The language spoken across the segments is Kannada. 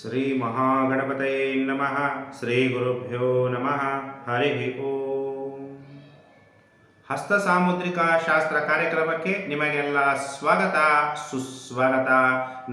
ಶ್ರೀ ಮಹಾಗಣಪತಯೇ ನಮಃ ಶ್ರೀ ಗುರುಭ್ಯೋ ನಮಃ, ಹರಿ ಓಂ. ಹಸ್ತ ಸಾಮುದ್ರಿಕ ಶಾಸ್ತ್ರ ಕಾರ್ಯಕ್ರಮಕ್ಕೆ ನಿಮಗೆಲ್ಲ ಸ್ವಾಗತ, ಸುಸ್ವಾಗತ.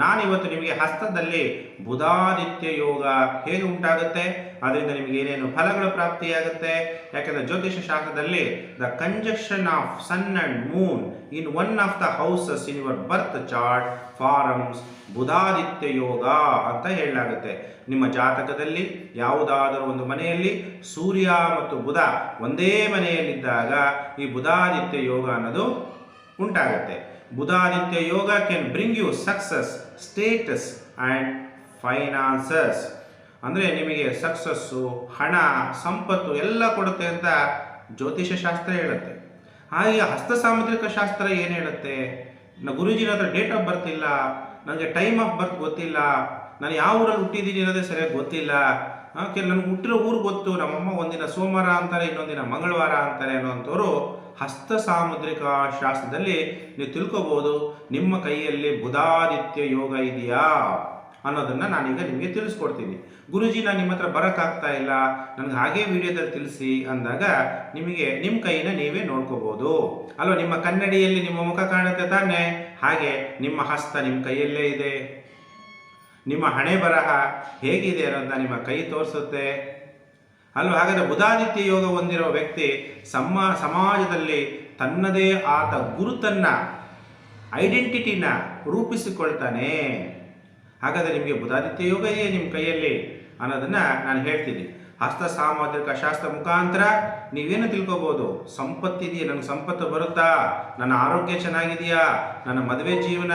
ನಾನಿವತ್ತು ನಿಮಗೆ ಹಸ್ತದಲ್ಲಿ ಬುಧಾದಿತ್ಯ ಯೋಗ ಹೇಗೆ ಉಂಟಾಗುತ್ತೆ? ಅದರಿಂದ ನಿಮಗೆ ಏನೇನು ಫಲಗಳು ಪ್ರಾಪ್ತಿಯಾಗುತ್ತೆ? ಯಾಕೆಂದರೆ ಜ್ಯೋತಿಷ ಶಾಸ್ತ್ರದಲ್ಲಿ the conjunction of sun and moon in one of the houses in your birth chart forms Budhaditya yoga ಅಂತ ಹೇಳಲಾಗುತ್ತೆ. ನಿಮ್ಮ ಜಾತಕದಲ್ಲಿ ಯಾವುದಾದರೂ ಒಂದು ಮನೆಯಲ್ಲಿ ಸೂರ್ಯ ಮತ್ತು ಬುಧ ಒಂದೇ ಮನೆಯಲ್ಲಿದ್ದಾಗ ಈ ಬುಧಾದಿತ್ಯ ಯೋಗ ಅನ್ನೋದು ಉಂಟಾಗುತ್ತೆ. Budhaditya yoga can bring you success status and finances ಅಂದರೆ ನಿಮಗೆ ಸಕ್ಸಸ್ಸು ಹಣ, ಸಂಪತ್ತು ಎಲ್ಲ ಕೊಡುತ್ತೆ ಅಂತ ಜ್ಯೋತಿಷ ಶಾಸ್ತ್ರ ಹೇಳುತ್ತೆ. ಹಾಗೆ ಹಸ್ತ ಸಾಮುದ್ರಿಕ ಶಾಸ್ತ್ರ ಏನು ಹೇಳುತ್ತೆ? ಗುರುಜಿನ ಹತ್ರ ಡೇಟ್ ಆಫ್ ಬರ್ತ್ ಇಲ್ಲ ನನಗೆ ಟೈಮ್ ಆಫ್ ಬರ್ತ್ ಗೊತ್ತಿಲ್ಲ, ನಾನು ಯಾವ ಊರಲ್ಲಿ ಹುಟ್ಟಿದ್ದೀನಿ ಅನ್ನೋದೇ ಸರಿಯಾಗಿ ಗೊತ್ತಿಲ್ಲ. ಕೆಲ ನನಗೆ ಹುಟ್ಟಿರೋ ಊರು ಗೊತ್ತು. ನಮ್ಮಮ್ಮ ಒಂದಿನ ಸೋಮವಾರ ಅಂತಾರೆ, ಇನ್ನೊಂದಿನ ಮಂಗಳವಾರ ಅಂತಾರೆ ಅನ್ನೋಂಥವ್ರು ಹಸ್ತ ಸಾಮುದ್ರಿಕ ಶಾಸ್ತ್ರದಲ್ಲಿ ನೀವು ತಿಳ್ಕೊಬೋದು, ನಿಮ್ಮ ಕೈಯಲ್ಲಿ ಬುಧಾದಿತ್ಯ ಯೋಗ ಇದೆಯಾ ಅನ್ನೋದನ್ನು ನಾನೀಗ ನಿಮಗೆ ತಿಳಿಸ್ಕೊಡ್ತೀನಿ. ಗುರುಜಿ ನಾನು ನಿಮ್ಮ ಹತ್ರ ಬರೋಕ್ಕಾಗ್ತಾ ಇಲ್ಲ, ನನಗೆ ಹಾಗೆ ವಿಡಿಯೋದಲ್ಲಿ ತಿಳಿಸಿ ಅಂದಾಗ ನಿಮಗೆ ನಿಮ್ಮ ಕೈನ ನೀವೇ ನೋಡ್ಕೋಬೋದು. ಅಲ್ವಾ, ನಿಮ್ಮ ಕನ್ನಡಿಯಲ್ಲಿ ನಿಮ್ಮ ಮುಖ ಕಾಣುತ್ತೆ ತಾನೇ? ಹಾಗೆ ನಿಮ್ಮ ಹಸ್ತ ನಿಮ್ಮ ಕೈಯಲ್ಲೇ ಇದೆ. ನಿಮ್ಮ ಹಣೆ ಬರಹ ಹೇಗಿದೆ ಅನ್ನೋದನ್ನ ನಿಮ್ಮ ಕೈ ತೋರಿಸುತ್ತೆ. ಅಲ್ವಾ ಹಾಗಾದರೆ ಬುಧಾದಿತ್ಯ ಯೋಗ ಹೊಂದಿರುವ ವ್ಯಕ್ತಿ ಸಮ ಸಮಾಜದಲ್ಲಿ ತನ್ನದೇ ಆದ ಗುರುತನ್ನು, ಐಡೆಂಟಿಟಿನ ರೂಪಿಸಿಕೊಳ್ತಾನೆ. ಹಾಗಾದರೆ ನಿಮಗೆ ಬುಧಾದಿತ್ಯ ಯೋಗ ಇದೆಯೇ ನಿಮ್ಮ ಕೈಯಲ್ಲಿ ಅನ್ನೋದನ್ನು ನಾನು ಹೇಳ್ತೀನಿ. ಹಸ್ತ ಸಾಮಾಜಿಕ ಶಾಸ್ತ್ರ ಮುಖಾಂತರ ನೀವೇನು ತಿಳ್ಕೊಬೋದು? ಸಂಪತ್ತಿದೆಯಾ ನನಗೆ ಸಂಪತ್ತು ಬರುತ್ತಾ? ನನ್ನ ಆರೋಗ್ಯ ಚೆನ್ನಾಗಿದೆಯಾ? ನನ್ನ ಮದುವೆ ಜೀವನ?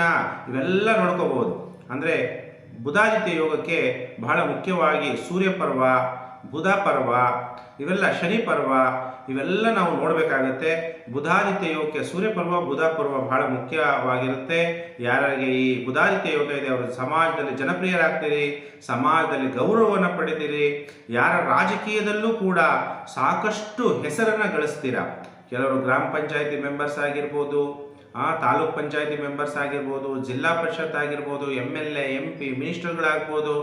ಇವೆಲ್ಲ ನೋಡ್ಕೋಬೋದು. ಅಂದರೆ ಬುಧಾದಿತ್ಯ ಯೋಗಕ್ಕೆ ಬಹಳ ಮುಖ್ಯವಾಗಿ ಸೂರ್ಯ ಪರ್ವ, ಬುಧ ಪರ್ವ, ಇವೆಲ್ಲ ಶನಿ ಪರ್ವ, ಇವೆಲ್ಲ ನಾವು ನೋಡಬೇಕಾಗತ್ತೆ. ಬುಧಾದಿತ್ಯ ಯೋಗಕ್ಕೆ ಸೂರ್ಯ ಪರ್ವ, ಬುಧ ಪರ್ವ ಬಹಳ ಮುಖ್ಯವಾಗಿರುತ್ತೆ. ಯಾರಿಗೆ ಈ ಬುಧಾದಿತ್ಯ ಯೋಗ ಇದೆ, ಅವರು ಸಮಾಜದಲ್ಲಿ ಜನಪ್ರಿಯರಾಗ್ತೀರಿ, ಸಮಾಜದಲ್ಲಿ ಗೌರವವನ್ನು ಪಡಿತೀರಿ, ಯಾರ ರಾಜಕೀಯದಲ್ಲೂ ಕೂಡ ಸಾಕಷ್ಟು ಹೆಸರನ್ನು ಗಳಿಸ್ತೀರ. ಕೆಲವರು ಗ್ರಾಮ ಪಂಚಾಯಿತಿ ಮೆಂಬರ್ಸ್ ಆಗಿರ್ಬೋದು ತಾಲೂಕ್ ಪಂಚಾಯತಿ ಮೆಂಬರ್ಸ್ ಆಗಿರ್ಬೋದು, ಜಿಲ್ಲಾ ಪರಿಷತ್ ಆಗಿರ್ಬೋದು M L A M P ಮಿನಿಸ್ಟರ್ಗಳಾಗ್ಬೋದು,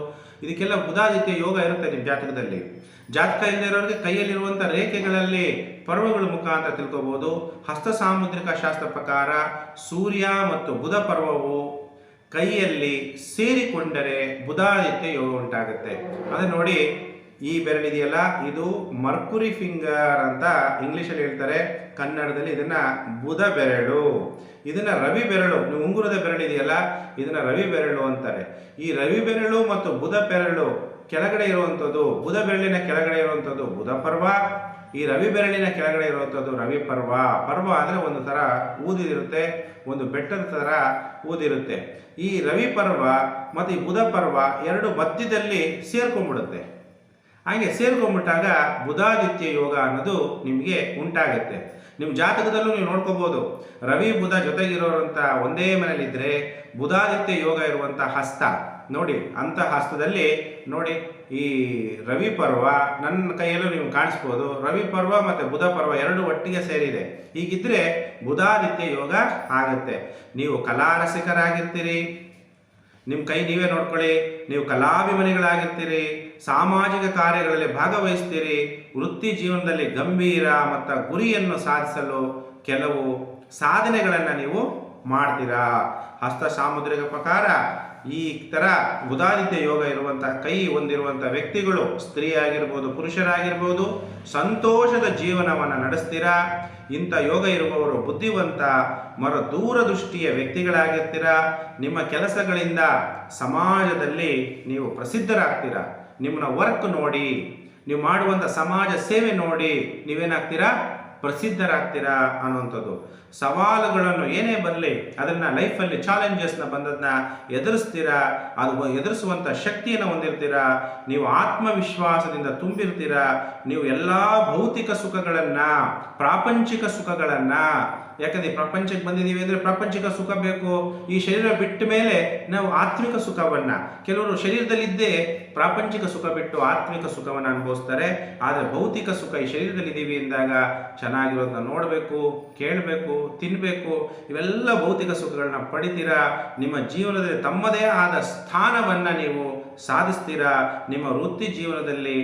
ಇದಕ್ಕೆಲ್ಲ ಬುಧಾದಿತ್ಯ ಯೋಗ ಇರುತ್ತೆ ನಿಮ್ಮ ಜಾತಕದಲ್ಲಿ. ಜಾತಕ ಇಲ್ಲದೆ ಇರೋರಿಗೆ ಕೈಯಲ್ಲಿರುವಂಥ ರೇಖೆಗಳಲ್ಲಿ ಪರ್ವಗಳ ಮುಖಾಂತರ ತಿಳ್ಕೋಬೋದು. ಹಸ್ತ ಸಾಮುದ್ರಿಕ ಶಾಸ್ತ್ರ ಪ್ರಕಾರ ಸೂರ್ಯ ಮತ್ತು ಬುಧ ಪರ್ವವು ಕೈಯಲ್ಲಿ ಸೇರಿಕೊಂಡರೆ ಬುಧಾದಿತ್ಯ ಯೋಗ ಉಂಟಾಗುತ್ತೆ. ಅದೇ ನೋಡಿ ಈ ಬೆರಳಿದೆಯಲ್ಲ? ಇದು ಮರ್ಕುರಿ ಫಿಂಗರ್ ಅಂತ ಇಂಗ್ಲೀಷಲ್ಲಿ ಹೇಳ್ತಾರೆ. ಕನ್ನಡದಲ್ಲಿ ಇದನ್ನ ಬುಧ ಬೆರಳು. ಇದನ್ನ ರವಿ ಬೆರಳು. ಉಂಗುರದ ಬೆರಳು ಇದೆಯಲ್ಲ? ಇದನ್ನ ರವಿ ಬೆರಳು ಅಂತಾರೆ. ಈ ರವಿ ಬೆರಳು ಮತ್ತು ಬುಧ ಬೆರಳು ಕೆಳಗಡೆ ಇರುವಂಥದ್ದು ಬುಧ ಬೆರಳಿನ ಕೆಳಗಡೆ ಇರುವಂಥದ್ದು ಬುಧ ಪರ್ವ, ಈ ರವಿ ಬೆರಳಿನ ಕೆಳಗಡೆ ಇರುವಂಥದ್ದು ರವಿ ಪರ್ವ. ಪರ್ವ ಅಂದರೆ ಒಂದು ಥರ ಊದಿರುತ್ತೆ, ಒಂದು ಬೆಟ್ಟದ ಥರ ಊದಿರುತ್ತೆ. ಈ ರವಿ ಪರ್ವ ಮತ್ತು ಈ ಬುಧ ಪರ್ವ ಎರಡು ಮಧ್ಯದಲ್ಲಿ ಸೇರ್ಕೊಂಡ್ಬಿಡುತ್ತೆ. ಹಾಗೆ ಸೇರ್ಕೊಂಡ್ಬಿಟ್ಟಾಗ ಬುಧಾದಿತ್ಯ ಯೋಗ ಅನ್ನೋದು ನಿಮಗೆ ಉಂಟಾಗುತ್ತೆ. ನಿಮ್ಮ ಜಾತಕದಲ್ಲೂ ನೀವು ನೋಡ್ಕೋಬೋದು. ರವಿ, ಬುಧ ಜೊತೆಗಿರೋರಂಥ ಒಂದೇ ಮನೇಲಿದ್ದರೆ ಬುಧಾದಿತ್ಯ ಯೋಗ ಇರುವಂಥ ಹಸ್ತ. ನೋಡಿ, ಅಂಥ ಹಸ್ತದಲ್ಲಿ ನೋಡಿ, ಈ ರವಿ ಪರ್ವ ನನ್ನ ಕೈಯಲ್ಲೂ ನೀವು ಕಾಣಿಸ್ಬೋದು. ರವಿ ಪರ್ವ ಮತ್ತು ಬುಧ ಪರ್ವ ಎರಡು ಒಟ್ಟಿಗೆ ಸೇರಿದೆ. ಹೀಗಿದ್ರೆ ಬುಧಾದಿತ್ಯ ಯೋಗ ಆಗುತ್ತೆ. ನೀವು ಕಲಾರಸಿಕರಾಗಿರ್ತೀರಿ. ನಿಮ್ಮ ಕೈ ನೀವೇ ನೋಡ್ಕೊಳ್ಳಿ. ನೀವು ಕಲಾಭಿಮಾನಿಗಳಾಗಿರ್ತೀರಿ. ಸಾಮಾಜಿಕ ಕಾರ್ಯಗಳಲ್ಲಿ ಭಾಗವಹಿಸ್ತೀರಿ. ವೃತ್ತಿ ಜೀವನದಲ್ಲಿ ಗಂಭೀರ ಮತ್ತು ಗುರಿಯನ್ನು ಸಾಧಿಸಲು ಕೆಲವು ಸಾಧನೆಗಳನ್ನು ನೀವು ಮಾಡ್ತೀರಾ. ಹಸ್ತ ಸಾಮುದ್ರಿಕ ಪ್ರಕಾರ ಈ ಥರ ಬುಧಾದಿತ್ಯ ಯೋಗ ಇರುವಂತಹ ಕೈ ಹೊಂದಿರುವಂಥ ವ್ಯಕ್ತಿಗಳು ಸ್ತ್ರೀ ಆಗಿರ್ಬೋದು, ಪುರುಷರಾಗಿರ್ಬೋದು ಸಂತೋಷದ ಜೀವನವನ್ನು ನಡೆಸ್ತೀರಾ. ಇಂಥ ಯೋಗ ಇರುವವರು ಬುದ್ಧಿವಂತ ಮರ ದೂರದೃಷ್ಟಿಯ ವ್ಯಕ್ತಿಗಳಾಗಿರ್ತೀರಾ. ನಿಮ್ಮ ಕೆಲಸಗಳಿಂದ ಸಮಾಜದಲ್ಲಿ ನೀವು ಪ್ರಸಿದ್ಧರಾಗ್ತೀರಾ. ನಿಮ್ಮನ್ನ ವರ್ಕ್ ನೋಡಿ, ನೀವು ಮಾಡುವಂಥ ಸಮಾಜ ಸೇವೆ ನೋಡಿ, ನೀವೇನಾಗ್ತೀರಾ? ಪ್ರಸಿದ್ಧರಾಗ್ತೀರಾ ಅನ್ನುವಂಥದ್ದು. ಸವಾಲುಗಳನ್ನು ಏನೇ ಬರಲಿ, ಅದನ್ನು ಲೈಫಲ್ಲಿ ಚಾಲೆಂಜಸ್ನ ಬಂದದನ್ನ ಎದುರಿಸ್ತೀರಾ? ಅದು ಎದುರಿಸುವಂಥ ಶಕ್ತಿಯನ್ನು ಹೊಂದಿರ್ತೀರಾ? ನೀವು ಆತ್ಮವಿಶ್ವಾಸದಿಂದ ತುಂಬಿರ್ತೀರಾ? ನೀವು ಎಲ್ಲ ಭೌತಿಕ ಸುಖಗಳನ್ನು, ಪ್ರಾಪಂಚಿಕ ಸುಖಗಳನ್ನು ಯಾಕಂದ್ರೆ ಪ್ರಪಂಚಕ್ಕೆ ಬಂದಿದ್ದೀವಿ ಅಂದರೆ ಪ್ರಪಂಚಿಕ ಸುಖ ಬೇಕು, ಈ ಶರೀರ ಬಿಟ್ಟ ಮೇಲೆ ನಾವು ಆತ್ಮಿಕ ಸುಖವನ್ನು. ಕೆಲವರು ಶರೀರದಲ್ಲಿದ್ದೇ ಪ್ರಾಪಂಚಿಕ ಸುಖ ಬಿಟ್ಟು ಆತ್ಮಿಕ ಸುಖವನ್ನು ಅನುಭವಿಸ್ತಾರೆ. ಆದರೆ ಭೌತಿಕ ಸುಖ ಈ ಶರೀರದಲ್ಲಿದ್ದೀವಿ ಅಂದಾಗ ಚೆನ್ನಾಗಿರೋದನ್ನ ನೋಡಬೇಕು, ಕೇಳಬೇಕು ತಿನ್ನಬೇಕು ಇವೆಲ್ಲ ಭೌತಿಕ ಸುಖಗಳನ್ನ ಪಡಿತೀರಾ? ನಿಮ್ಮ ಜೀವನದಲ್ಲಿ ತಮ್ಮದೇ ಆದ ಸ್ಥಾನವನ್ನು ನೀವು ಸಾಧಿಸ್ತೀರಾ? ನಿಮ್ಮ ವೃತ್ತಿ ಜೀವನದಲ್ಲಿ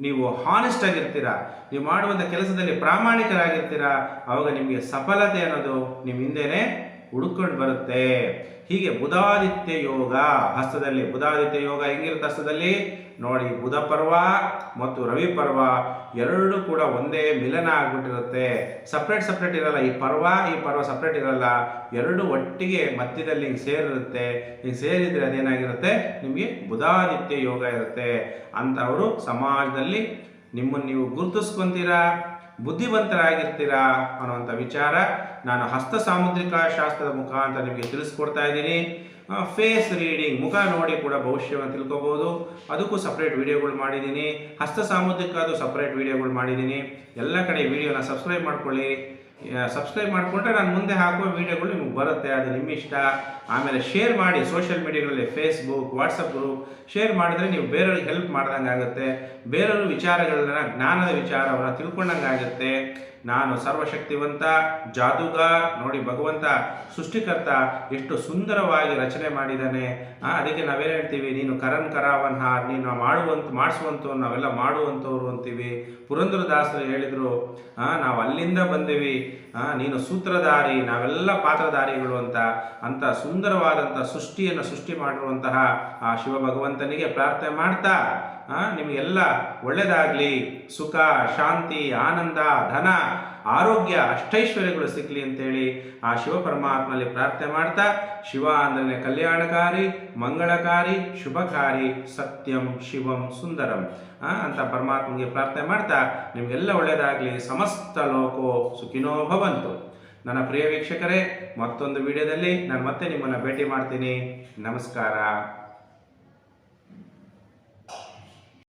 ನೀವು ಹಾನೆಸ್ಟ್ ಆಗಿರ್ತೀರಾ ನೀವು ಮಾಡುವಂಥ ಕೆಲಸದಲ್ಲಿ ಪ್ರಾಮಾಣಿಕರಾಗಿರ್ತೀರಾ ಆವಾಗ ನಿಮಗೆ ಸಫಲತೆ ಅನ್ನೋದು ನಿಮ್ಮ ಹಿಂದೆನೇ ಹುಡುಕೊಂಡು ಬರುತ್ತೆ. ಹೀಗೆ ಬುಧಾದಿತ್ಯ ಯೋಗ, ಹಸ್ತದಲ್ಲಿ ಬುಧಾದಿತ್ಯ ಯೋಗ ಹೆಂಗಿರುತ್ತೆ ಹಸ್ತದಲ್ಲಿ? ನೋಡಿ ಬುಧ ಪರ್ವ ಮತ್ತು ರವಿ ಪರ್ವ ಎರಡು ಕೂಡ ಒಂದೇ ಮಿಲನ ಆಗ್ಬಿಟ್ಟಿರುತ್ತೆ. ಸಪ್ರೇಟ್ ಸಪ್ರೇಟ್ ಇರಲ್ಲ. ಈ ಪರ್ವ ಈ ಪರ್ವ ಸಪ್ರೇಟ್ ಇರಲ್ಲ. ಎರಡು ಒಟ್ಟಿಗೆ ಮಧ್ಯದಲ್ಲಿ ಹಿಂಗೆ ಸೇರಿರುತ್ತೆ. ಹಿಂಗೆ ಸೇರಿದರೆ ಅದೇನಾಗಿರುತ್ತೆ? ನಿಮಗೆ ಬುಧಾದಿತ್ಯ ಯೋಗ ಇರುತ್ತೆ. ಅಂಥವರು ಸಮಾಜದಲ್ಲಿ ನಿಮ್ಮನ್ನು ನೀವು ಗುರುತಿಸ್ಕೊಂತೀರಾ? ಬುದ್ಧಿವಂತರಾಗಿರ್ತೀರಾ ಅನ್ನುವಂಥ ವಿಚಾರ ನಾನು ಹಸ್ತ ಸಾಮುದ್ರಿಕ ಶಾಸ್ತ್ರದ ಮುಖಾಂತರ ನಿಮಗೆ ತಿಳಿಸ್ಕೊಡ್ತಾ ಇದ್ದೀನಿ. ಫೇಸ್ ರೀಡಿಂಗ್ ಮುಖ ನೋಡಿ ಕೂಡ ಭವಿಷ್ಯವನ್ನು ತಿಳ್ಕೊಬೋದು. ಅದಕ್ಕೂ ಸಪ್ರೇಟ್ ವಿಡಿಯೋಗಳು ಮಾಡಿದ್ದೀನಿ. ಹಸ್ತ ಸಾಮುದ್ರಿಕ ಅದು ಸಪ್ರೇಟ್ ವಿಡಿಯೋಗಳು ಮಾಡಿದ್ದೀನಿ. ಎಲ್ಲ ಕಡೆ ವಿಡಿಯೋನ ಸಬ್ಸ್ಕ್ರೈಬ್ ಮಾಡ್ಕೊಳ್ಳಿ. ಸಬ್ಸ್ಕ್ರೈಬ್ ಮಾಡಿಕೊಂಡ್ರೆ ನಾನು ಮುಂದೆ ಹಾಕುವ ವೀಡಿಯೋಗಳು ನಿಮಗೆ ಬರುತ್ತೆ. ಅದು ನಿಮ್ಮ ಇಷ್ಟ. ಆಮೇಲೆ ಶೇರ್ ಮಾಡಿ ಸೋಷಿಯಲ್ ಮೀಡಿಯಾಗಳಲ್ಲಿ ಫೇಸ್ಬುಕ್ ವಾಟ್ಸಪ್ ಗ್ರೂಪ್ ಶೇರ್ ಮಾಡಿದ್ರೆ ನೀವು ಬೇರೆಯವ್ರಿಗೆ ಹೆಲ್ಪ್ ಮಾಡ್ದಂಗೆ ಆಗುತ್ತೆ ಬೇರೆಯವ್ರ ವಿಚಾರಗಳನ್ನ, ಜ್ಞಾನದ ವಿಚಾರವನ್ನು ತಿಳ್ಕೊಂಡಂಗೆ ಆಗುತ್ತೆ ನಾನು ಸರ್ವಶಕ್ತಿವಂತ, ಜಾದುಗಾರ್, ನೋಡಿ ಭಗವಂತ, ಸೃಷ್ಟಿಕರ್ತ, ಎಷ್ಟು ಸುಂದರವಾಗಿ ರಚನೆ ಮಾಡಿದ್ದಾನೆ. ಅದಕ್ಕೆ ನಾವೇನು ಹೇಳ್ತೀವಿ? ನೀನು ಕರನ್ ಕರಾವನ್ ನೀನು ಮಾಡುವಂತ, ಮಾಡಿಸುವಂಥವ್ರು, ನಾವೆಲ್ಲ ಮಾಡುವಂಥವ್ರು ಅಂತೀವಿ. ಪುರಂದರದಾಸರು ಹೇಳಿದರು ನಾವು ಅಲ್ಲಿಂದ ಬಂದೀವಿ. ನೀನು ಸೂತ್ರಧಾರಿ, ನಾವೆಲ್ಲ ಪಾತ್ರಧಾರಿಗಳು ಅಂತ. ಅಂತ ಸುಂದರವಾದಂಥ ಸೃಷ್ಟಿಯನ್ನು ಸೃಷ್ಟಿ ಮಾಡಿರುವಂತಹ ಆ ಶಿವ ಭಗವಂತನಿಗೆ ಪ್ರಾರ್ಥನೆ ಮಾಡ್ತಾ ನಿಮಗೆಲ್ಲ ಒಳ್ಳೆಯದಾಗಲಿ ಸುಖ, ಶಾಂತಿ, ಆನಂದ, ಧನ, ಆರೋಗ್ಯ ಅಷ್ಟೈಶ್ವರ್ಯಗಳು ಸಿಕ್ಕಲಿ ಅಂತೇಳಿ ಆ ಶಿವ ಪರಮಾತ್ಮಲ್ಲಿ ಪ್ರಾರ್ಥನೆ ಮಾಡ್ತಾ ಶಿವ ಅಂದ್ರೆ ಕಲ್ಯಾಣಕಾರಿ, ಮಂಗಳಕಾರಿ, ಶುಭಕಾರಿ, ಸತ್ಯಂ ಶಿವಂ ಸುಂದರಂ. ಅಂತ ಪರಮಾತ್ಮಗೆ ಪ್ರಾರ್ಥನೆ ಮಾಡ್ತಾ, ನಿಮಗೆಲ್ಲ ಒಳ್ಳೆಯದಾಗಲಿ ಸಮಸ್ತ ಲೋಕೋ ಸುಖಿನೋ ಭವಂತು. ನನ್ನ ಪ್ರಿಯ ವೀಕ್ಷಕರೇ, ಮತ್ತೊಂದು ವಿಡಿಯೋದಲ್ಲಿ ನಾನು ಮತ್ತೆ ನಿಮ್ಮನ್ನು ಭೇಟಿ ಮಾಡ್ತೀನಿ. ನಮಸ್ಕಾರ.